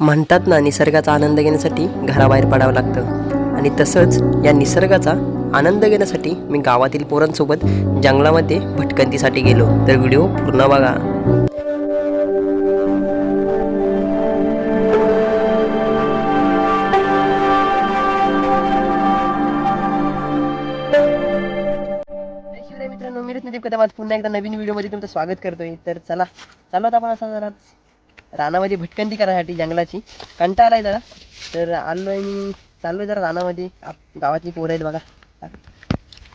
म्हणतात ना निसर्गाचा आनंद घेण्यासाठी घराबाहेर पडावं लागतं. आणि तसंच या निसर्गाचा आनंद घेण्यासाठी मी गावातील पोरांसोबत जंगलामध्ये भटकंतीसाठी गेलो. तर व्हिडिओ पूर्ण बघा. मित्रांनो मी रत्नदीप कदम. आज पुन्हा एकदा नवीन व्हिडिओमध्ये तुमचं स्वागत करतोय. तर चला चालू आता आपण असा जरा. रानामध्ये भटकंती करायसाठी जंगलाची. कंटाळा आहे जरा. तर आलो आहे मी. आहे जरा रानामध्ये. आप गावातली पोरं आहेत बघा.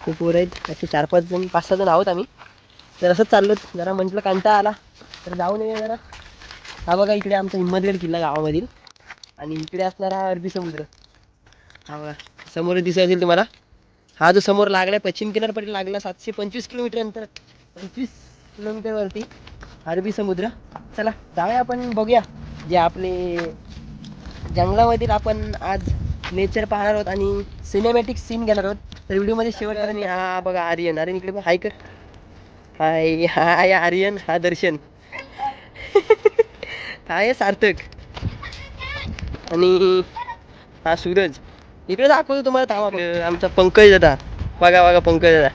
ते पोरं आहेत. असे चार पाच जण पाच सहा जण आहोत आम्ही. तर असंच चाललो जरा म्हटलं कंटाळा आला. तर जाऊन येऊया जरा. हा बघा इकडे आमचा हिंमतगड किल्ला गावामधील. आणि इकडे असणारा अरबी समुद्र. हा बघा समोर दिसत असेल तुम्हाला. हा जो समोर लागला पश्चिम किनारपट्टी लागला सातशे पंचवीस किलोमीटर अंतर. पंचवीस किलोमीटरवरती अरबी समुद्र. चला जाऊया आपण बघूया. जे आपले जंगलामधील आपण आज नेचर पाहणार आहोत आणि सिनेमॅटिक सीन घेणार आहोत. तर व्हिडिओमध्ये शेवटपर्यंत हा बघा आर्यन. आर्यन इकडे बघ हाय कर. हाय हाय आर्यन. हा दर्शन. हा आहे सार्थक. आणि हा सूरज. इकडे दाखवतो तुम्हाला थांबा आमचा पंकज दादा. बघा बघा पंकज दादा.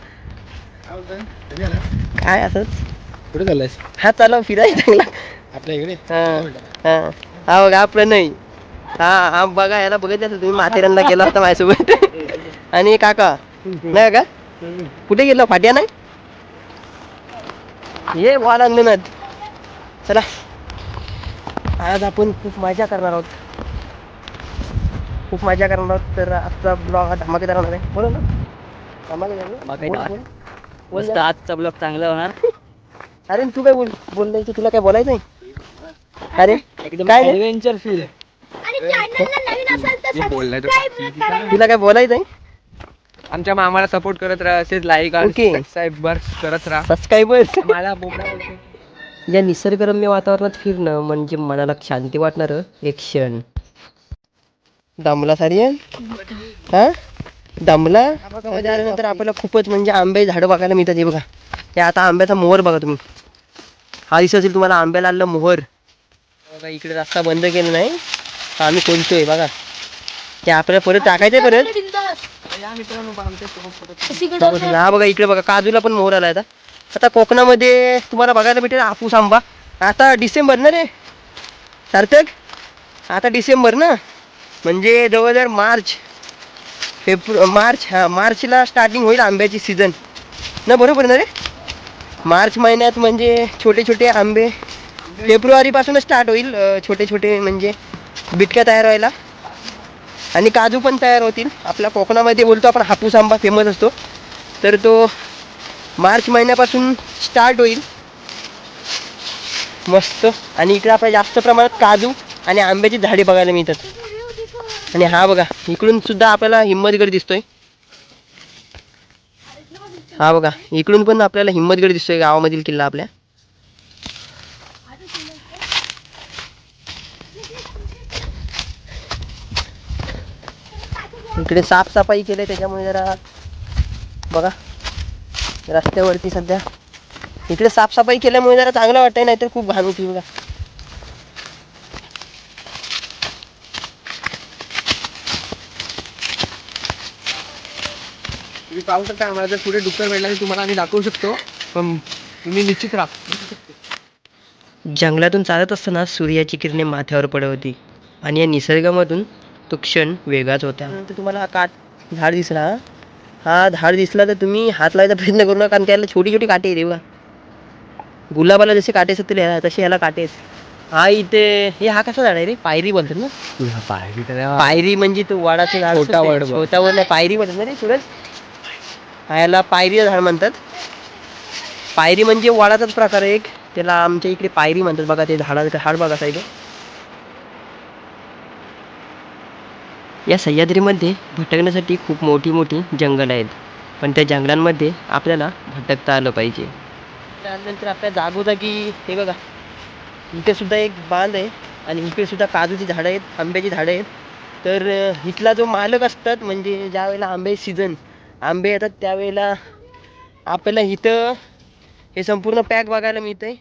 काय असंच? कुठे चाललायस? हा चालव फिरायला चांगला. आपल्या इकडे? हा हा. हा बघा आपलं नाही. हा हा बघा याला बघितलं तुम्ही माथेरानला गेला होता माझ्यासोबत. आणि काका नाही का? कुठे गेलो? फाट्या नाही? ये बॉल अंगणात. चला. आज आपण खूप मजा करणार आहोत. खूप मजा करणार आहोत तर आजचा ब्लॉग हा धमाकेदार होणार आहे. बोला ना. धमाकेदार. ना? बोल, बोल. बोल मस्त जरा. आजचा ब्लॉग चांगला होणार. अरे तू काय बोल बोलायचं तुला काय बोलायचं नाही? अरे एकदम काय रे? ऍडव्हेंचर फील आणि चॅनलला नवीन असाल तर सबस्क्राईब करा. तुला काय बोलायचं आहे आमच्या मामाला सपोर्ट करत राहा असेच लाईक Okay. सबस्क्राईबर करत राहा. सबस्क्रायबर्स मला बोबडा या निसर्गरम्य वातावरणात फिरणं म्हणजे मनाला शांती वाटणारं एक क्षण. दमला सारी हा? दमला. मध्ये म्हणजे आल्यानंतर आपल्याला खूपच म्हणजे आंबे झाडं बघायला मिळतात हे बघा. हे आता आंब्याचा मोहर बघा तुम्ही. हा दिसत असेल तुम्हाला आंब्याला आलेला मोहर. बघा इकडे रस्ता बंद केला नाही. आम्ही खोलतोय बघा. ते आपल्याला परत टाकायचंय परत. हा बघा इकडे बघा काजूला पण मोहर आला आता. आता कोकणामध्ये तुम्हाला बघायला भेटेल हापूस आंबा. आता डिसेंबर ना रे? सार्थक? आता डिसेंबर ना? म्हणजे जवळजवळ मार्च. फेब्रु मार्च हा मार्चला स्टार्टिंग होईल आंब्याची सीझन ना बरोबर ना रे? मार्च महिन्यात म्हणजे छोटे छोटे आंबे फेब्रुवारीपासूनच स्टार्ट होईल छोटे छोटे म्हणजे बिटक्या तयार व्हायला. आणि काजू पण तयार होतील. आपल्या कोकणामध्ये बोलतो आपण हापूस आंबा फेमस असतो. तर तो मार्च महिन्यापासून स्टार्ट होईल. मस्त. आणि इकडे आपल्याला जास्त प्रमाणात काजू आणि आंब्याची झाडे बघायला मिळतात. आणि हा बघा इकडून सुद्धा आपल्याला हिंमतगड दिसतोय. हा बघा इकडून पण आपल्याला हिंमतगड दिसतोय गावामधील किल्ला आपल्या. इकडे साफसफाई केली त्याच्यामुळे जरा बघा रस्त्यावरती सध्या. इकडे साफसफाई केल्यामुळे जरा चांगलं वाटतंय नाहीतर खूप घाण होती बघा. पाहू शकता आम्हाला जर पुढे डुक्कर भेटला तर तुम्हाला आम्ही दाखवू शकतो. पण तुम्ही निश्चित राहा. जंगलातून चालत असताना सूर्याची किरणे माथ्यावर पडत होती आणि या निसर्गामधून तो क्षण वेगळाच होता. तर तुम्हाला हा काट झाड दिसला हा? हा झाड दिसला तर तुम्ही हात लावायचा प्रयत्न करू नका कारण त्याला छोटी छोटी काटे बघा. गुलाबाला जसे काटे असतात त्याला तसे ह्याला काटे आहेत. हा इथे हे हा कसा झाड आहे रे? पायरी बोलतात ना? पायरी म्हणजे तो वडाचं झाड छोटा. वड. छोटा वड नाही पायरी म्हणतात ना रे सूरज? ह्याला पायरी झाड म्हणतात. पायरी म्हणजे वाडाचाच प्रकार आहे एक. त्याला आमच्या इकडे पायरी म्हणतात बघा ते झाडाचं झाड बघा साहेब. या सह्याद्रीमध्ये भटकण्यासाठी खूप मोठी मोठी जंगल आहेत. पण त्या जंगलांमध्ये आपल्याला भटकता आलं पाहिजे. त्यानंतर आपल्या जागोजागी हे बघा इथे सुद्धा एक बांध आहे आणि इकडे सुद्धा काजूची झाडं आहेत आंब्याची झाडं आहेत. तर इथला जो मालक असतात म्हणजे ज्या वेळेला आंबे सीझन आंबे येतात त्यावेळेला आपल्याला इथं हे संपूर्ण पॅक बघायला मिळतंय.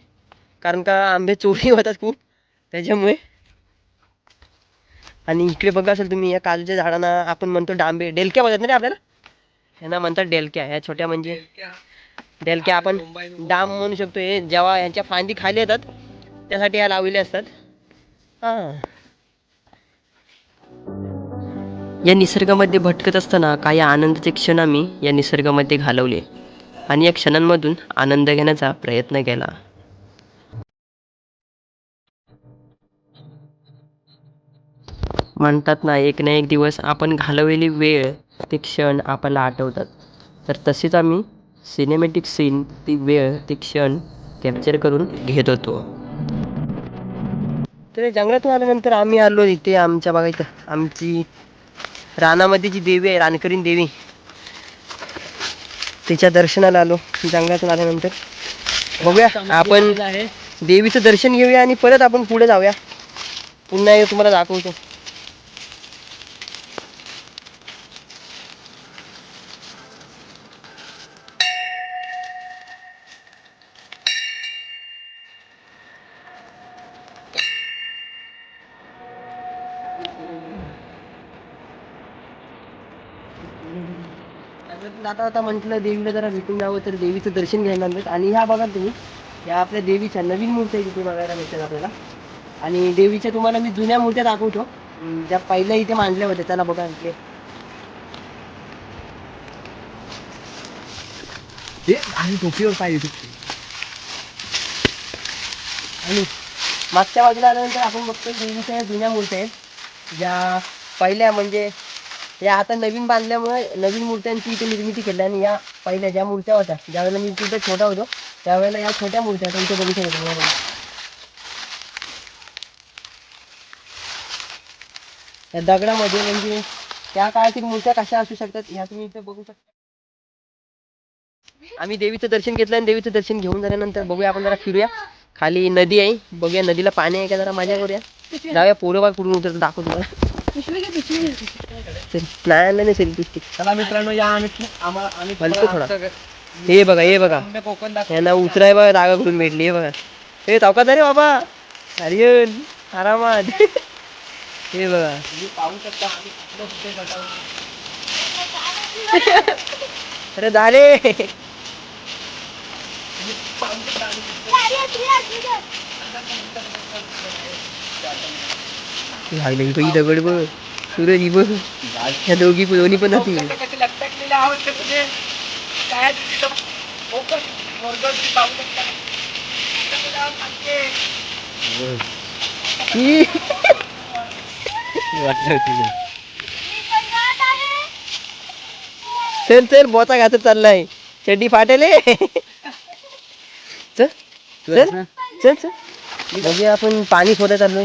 कारण का आंबे चोरी होतात खूप. त्याच्यामुळे. आणि इकडे बघा असेल तुम्ही या काजूच्या झाडांना आपण म्हणतो डांबे. डेलक्या बोलतात ना रे आपल्याला? ह्यांना म्हणतात डेलक्या. ह्या छोट्या म्हणजे डेलक्या. आपण डाम म्हणू शकतो. हे जेव्हा यांच्या फांदी खाली येतात त्यासाठी ह्या लावलेल्या असतात. हां. या निसर्गामध्ये भटकत असताना काही आनंदाचे क्षण आम्ही या निसर्गामध्ये घालवले आणि या क्षणांमधून आनंद घेण्याचा प्रयत्न केला. म्हणतात ना एक ना एक दिवस आपण घालवलेली वेळ ते क्षण आपल्याला आठवतात. तर तसेच आम्ही सिनेमॅटिक सीन ती वेळ ते क्षण कॅप्चर करून घेत होतो. तर जंगलातून आल्यानंतर आम्ही आलो इथे आमच्या बागा इथं आमची रानामध्ये जी देवी आहे रानकरीण देवी तिच्या दर्शनाला आलो जंगलातून आल्यानंतर. बघूया आपण देवीचं दर्शन घेऊया आणि परत आपण पुढे जाऊया. पुन्हा तुम्हाला दाखवतो. आता आता म्हटलं देवीला जरा भेटून जावं तर देवीचं दर्शन घ्यायला मिळत आणि ह्या बघा तुम्ही या आपल्या देवीच्या नवीन मूर्त्या इथे बघायला मिळतात आपल्याला. आणि देवीच्या तुम्हाला मी जुन्या मूर्त्या दाखवतो. ज्या पहिल्या इथे मांडल्या होत्या. त्याला बघा इथे. ते आणि टोपीवर पाहिजे आणि मागच्या बाजूला आल्यानंतर आपण बघतो देवीच्या जुन्या मूर्त्या आहेत. ज्या पहिल्या म्हणजे या आता नवीन बांधल्यामुळे नवीन मूर्त्यांची इथे निर्मिती केली आणि या पहिल्या ज्या मूर्त्या होत्या ज्यावेळेला मी तिथे छोटा होतो त्यावेळेला या छोट्या मूर्त्या तुमच्या बघू शकता या दगडामध्ये म्हणजे त्या काळातील मूर्त्या कशा असू शकतात ह्या तुम्ही इथे बघू शकता. आम्ही देवीचं दर्शन घेतलं आणि देवीचं दर्शन घेऊन झाल्यानंतर बघूया आपण जरा फिरूया. खाली नदी आहे बघूया नदीला पाणी आहे का जरा मजा करूया जाऊया पोरं कुठून उतरत दाखवतो तुम्हाला. नाही नाही सेल्फी स्टिक चला मित्रांनो या आम्ही आम्ही थोडा. हे बघा हे बघा आम्ही कोकण दाखव यांना उतराय बघा जागा करून भेटली हे बघा हे चौकात रे बाबा अरे आरामात हे बघा तुम्ही पाहू शकता आम्ही कुठलं कुठे गटावर अरे झाले लागले काही दगड बघ. सूरज ही बघ. ह्या दोघी पण- दोन्ही पण ते म्हणजे. चल चल बोचा घातच चाललाय. चड्डी फाटेल हे. चल चल. चल चल. बघूया आपण पाणी शोधायला चाललोय.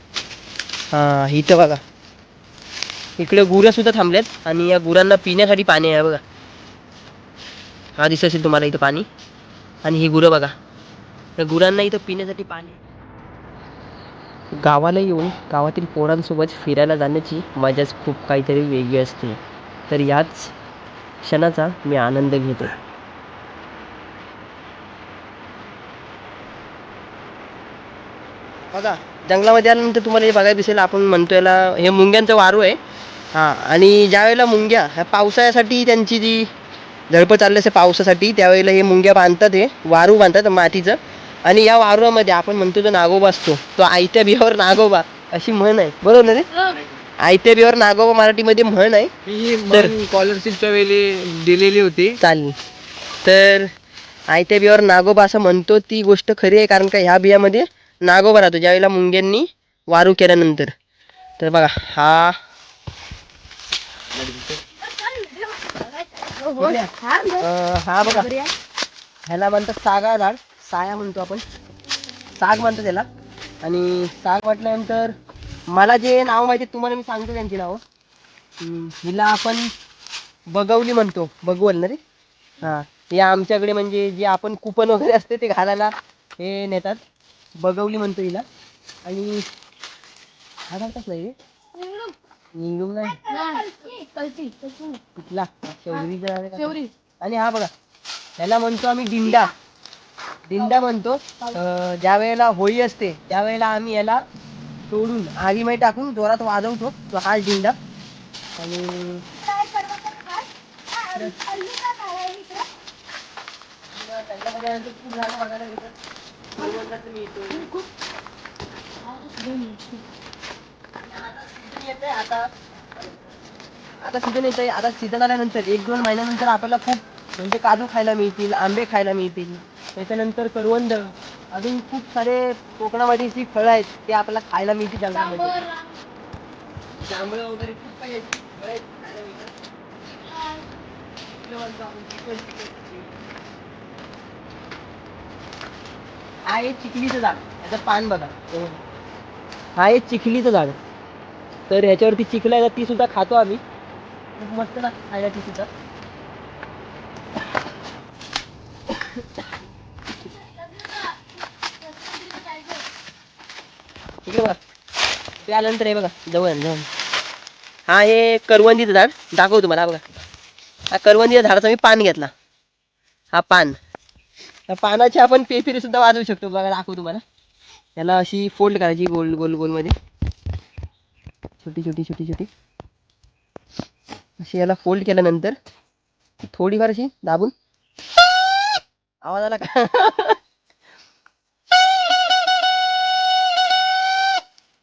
हा इथं बघा. इकडे गुरंसुद्धा थांबल्यात आणि या गुरांना पिण्यासाठी पाणी आहे बघा. हा दिसत असेल तुम्हाला इथं पाणी? आणि ही गुरं बघा. या गुरांना इथं पिण्यासाठी पाणी गावाला येऊन गावातील पोरांसोबत फिरायला जाण्याची मजाच खूप काहीतरी वेगळी असते. तर याच क्षणाचा मी आनंद घेतो. बघा. जंगलामध्ये आल्यानंतर तुम्हाला हे बघायला दिसेल आपण म्हणतो याला हे मुंग्यांचं वारू आहे. हां. आणि ज्या वेळेला मुंग्या ह्या पावसाळ्यासाठी त्यांची जी धडपड चालली असते पावसासाठी त्यावेळेला हे मुंग्या बांधतात हे वारू बांधतात मातीचं. आणि या वारूमध्ये आपण म्हणतो जो नागोबा असतो. तो आयत्या बिहावर नागोबा अशी म्हण आहे. बरोबर ना रे? आयत्या बिहावर नागोबा मराठीमध्ये म्हण आहे. ही तर- स्कॉलरशिपच्या वेळी दिलेली होती. चालेल. तर आयत्या बियावर नागोबा असं म्हणतो ती गोष्ट खरी आहे. कारण का ह्या बियामध्ये नागोबा राहतो ज्यावेळेला मुंग्यांनी वारू केल्यानंतर. तर बघा हा. हा बघा. ह्याला म्हणतात सागा झाड. साया म्हणतो आपण. साग म्हणतो त्याला आणि साग म्हटल्यानंतर मला जे नाव माहिती आहे, तुम्हाला मी सांगतो त्यांची नावं. हिला आपण बगवली म्हणतो. बगवल ना रे? हां. हे आमच्याकडे म्हणजे जे आपण कुपन वगैरे असते ते घालायला हे नेतात. बगवली म्हणतो हिला. आणि हा नाही नाही. कुठला? शेवरीचा आहे का? आणि हा बघा त्याला म्हणतो आम्ही दिंडा दिंडा म्हणतो. अं, ज्या वेळेला होळी असते त्यावेळेला आम्ही याला सोडून आगीमध्ये टाकून जोरात वाजवतो तो हा दिंडा आणि आता आता सीझन येत आहे आता सीझन आल्यानंतर एक दोन महिन्यानंतर आपल्याला खूप म्हणजे काजू खायला मिळतील आंबे खायला मिळतील त्याच्यानंतर करवंद अजून खूप सारे कोकणामध्ये जी फळं आहेत ते आपल्याला खायला मिळतील जंगलामध्ये जांभळं वगैरे खूप काही आहेत. फळं आहेत, खायला मिळतात. इकडे म्हणतो आपण चिकन, चिकन, चिकन. हा आहे चिखलीचं झाड. याचं पान बघा. हा. आहे चिखलीचं झाड. तर ह्याच्यावरती चिखल आहे ती सुद्धा खातो आम्ही. खूप मस्त लागते खायला ती सुद्धा. इकडे बघा. ते आल्यानंतर हे बघा जवळ जवळ. हा हे करवंदीचं झाड. दाखवतो तुम्हाला हा बघा. हा करवंदीच्या झाडाचा मी पान घेतला. हा पान. त्या पानाची आपण पेपरी सुद्धा वाजवू शकतो बघा दाखवू तुम्हाला. याला अशी फोल्ड करायची गोल गोल गोलमध्ये छोटी छोटी छोटी छोटी. अशी याला फोल्ड केल्यानंतर थोडीफार अशी दाबून. आवाज आला का?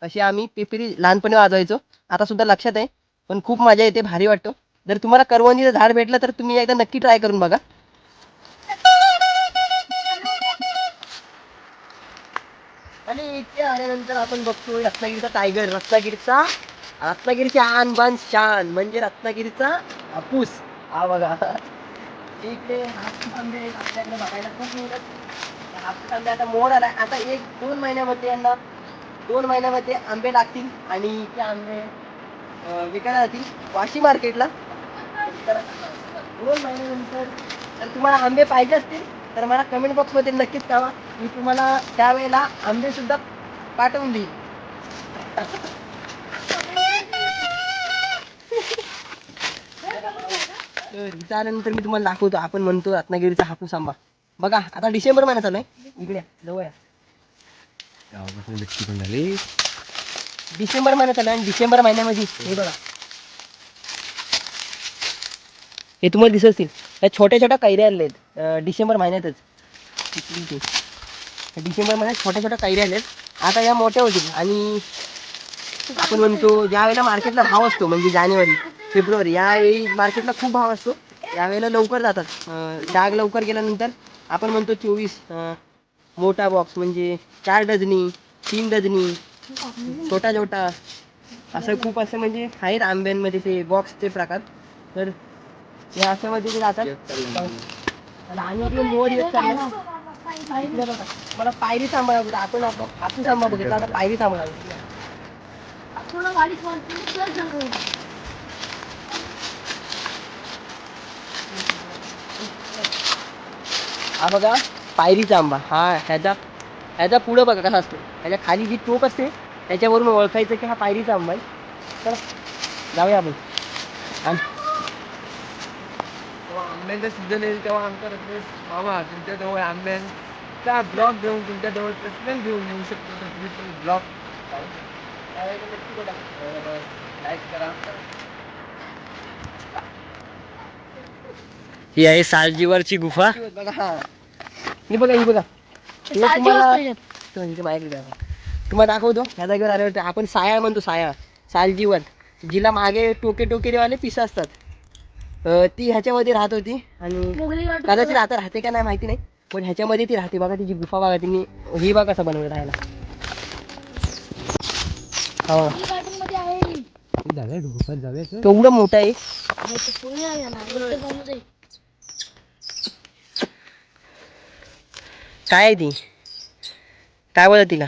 अशी आम्ही पेपरी लहानपणी वाजवायचो. आता सुद्धा लक्षात आहे पण खूप मजा येते भारी वाटतो. जर तुम्हाला करवंदीचं झाड भेटलं तर तुम्ही एकदा नक्की ट्राय करून बघा. आणि आल्यानंतर आपण बघतो रत्नागिरीचा टायगर रत्नागिरीचा रत्नागिरीची आन बान शान म्हणजे रत्नागिरीचा हापूस. हा बघा. इकडे हापूस आंबे आपल्याकडे बघायला खूप मिळतात. हापूस आंबे आता मोड आलाय. आता एक दोन महिन्यामध्ये यांना दोन महिन्यामध्ये आंबे लागतील आणि ते आंबे विकायला जातील वाशी मार्केटला. तर दोन महिन्यानंतर जर तुम्हाला आंबे पाहिजे असतील तर मला कमेंट बॉक्समध्ये नक्कीच कळवा. मी तुम्हाला त्यावेळेला आंबेसुद्धा पाठवून देईन तर त्यानंतर मी तुम्हाला दाखवतो. आपण म्हणतो रत्नागिरीचा हापूस आंबा. बघा आता डिसेंबर महिना चालू आहे. इकडे या, जवळ या. डिसेंबर महिना चालू आहे आणि डिसेंबर महिन्यामध्ये हे बघा. हे तुम्हाला दिसत असतील या छोट्या छोट्या कैऱ्या आणल्या आहेत डिसेंबर महिन्यातच. इकडे इथे. या डिसेंबर महिन्यात छोट्या छोट्या कैऱ्या आल्यात. आता या मोठ्या होतील. आणि आपण म्हणतो ज्या वेळेला मार्केटला भाव असतो म्हणजे जानेवारी फेब्रुवारी यावेळी मार्केटला खूप भाव असतो. यावेळेला लवकर जातात. डाग लवकर गेल्यानंतर आपण म्हणतो चोवीस मोठा बॉक्स म्हणजे चार डझनी तीन डझनी छोटा छोटा. असं खूप असं म्हणजे आहेत आंब्यांमध्ये ते बॉक्सचे प्रकार. तर हे असं मध्ये ते जातात. आणि इकडे मोर येत चालला मला पायरी बघा आपण आपण आंबा बघितला. आता पायरी बघितला. हा बघा पायरीचा आंबा हा ह्याचा ह्याचा पुढं बघा कसा असतो. ह्याच्या खाली जी टोक असते त्याच्यावरून ओळखायचं की हा पायरीचा आंबा आहे तर जाऊया आपण. आणि आंब्यांचा सीझन येईल तेव्हा आमचा रत्नेश मामा तुमच्याजवळ आंब्यांचा ब्लॉग घेऊन तुमच्याजवळ प्रश्न घेऊन येऊ शकतो तर तुम्ही तो ब्लॉग लाईक करा ही आहे सालजीवरची गुफा. बघा बघा ही बघा. तुम्हाला इथे द्या. तुम्हाला दाखवतो. ह्या जागेवर आल्यावर आपण साया म्हणतो साया. सालजीवन जिला मागे टोके टोकेवाले पिसं असतात. अं, ती ह्याच्यामध्ये राहत होती आणि कदाचित आता राहते का नाही माहिती नाही पण ह्याच्यामध्ये ती राहते बघा तिची गुफा बघा तिने ही बघा कसं बनवलं राहायला. हो. केवढं मोठं आहे? काय आहे ती? काय बोलत तिला?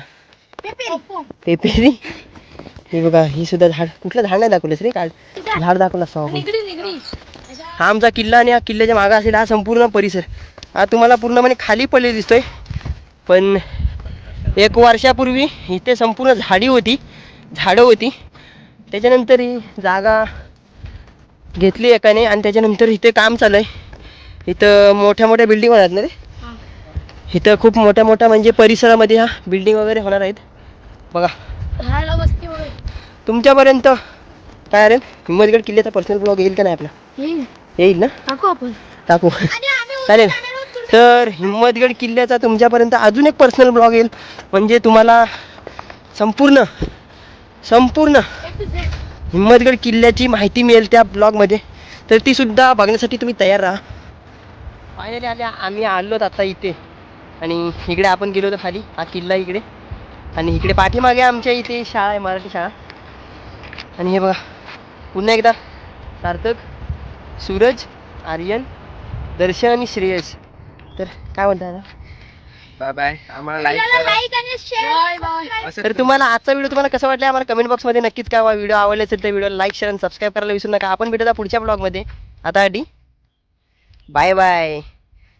पेपेरी. हे बघा ही सुद्धा झाड कुठलं झाड नाही दाखवलंस रे काढ झाड दाखवलं निगडी हा आमचा किल्ला आणि या किल्ल्याच्या मागे असेल हा संपूर्ण परिसर. हा तुम्हाला पूर्णपणे खाली पडले दिसतोय. पण एक वर्षापूर्वी इथे संपूर्ण झाडी होती. झाडं होती. त्याच्यानंतर ही जागा घेतली एकाने आणि त्याच्यानंतर इथे काम चालू आहे इथं मोठ्या मोठ्या बिल्डिंग होणार ना रे? हा. इथं खूप मोठ्या मोठ्या म्हणजे परिसरामध्ये ह्या बिल्डिंग वगैरे होणार आहेत. बघा. तुमच्यापर्यंत काय अरे हिम्मतगड किल्ल्याचा पर्सनल ब्लॉग येईल का नाही आपला? येईल ना? टाकू आपण. टाकू. चालेल. तर हिम्मतगड किल्ल्याचा तुमच्यापर्यंत अजून एक पर्सनल ब्लॉग येईल. म्हणजे तुम्हाला संपूर्ण संपूर्ण हिम्मतगड किल्ल्याची माहिती मिळेल त्या ब्लॉगमध्ये तर ती सुद्धा बघण्यासाठी तुम्ही तयार राहा. फायनली आले आम्ही आलोत आता इथे. आणि इकडे आपण गेलो होतो खाली. हा किल्ला इकडे. आणि इकडे पाठीमागे आमच्या इथे शाळा आहे मराठी शाळा. आणि हे बघा. पुन्हा एकदा सार्थक. सूरज आर्यन दर्शन आणि श्रेयस. तर काय म्हणता बाय बाय आम्हाला लाईक लाईक आणि शेअर तर तुम्हाला आजचा व्हिडिओ तुम्हाला कसा वाटला आम्हाला कमेंट बॉक्समध्ये नक्कीच काय व्हिडिओ आवडले असेल तर व्हिडिओ लाईक शेअर आणि सबस्क्राईब करायला विसरू नका. आपण भेटूया पुढच्या ब्लॉगमध्ये आता बाय बाय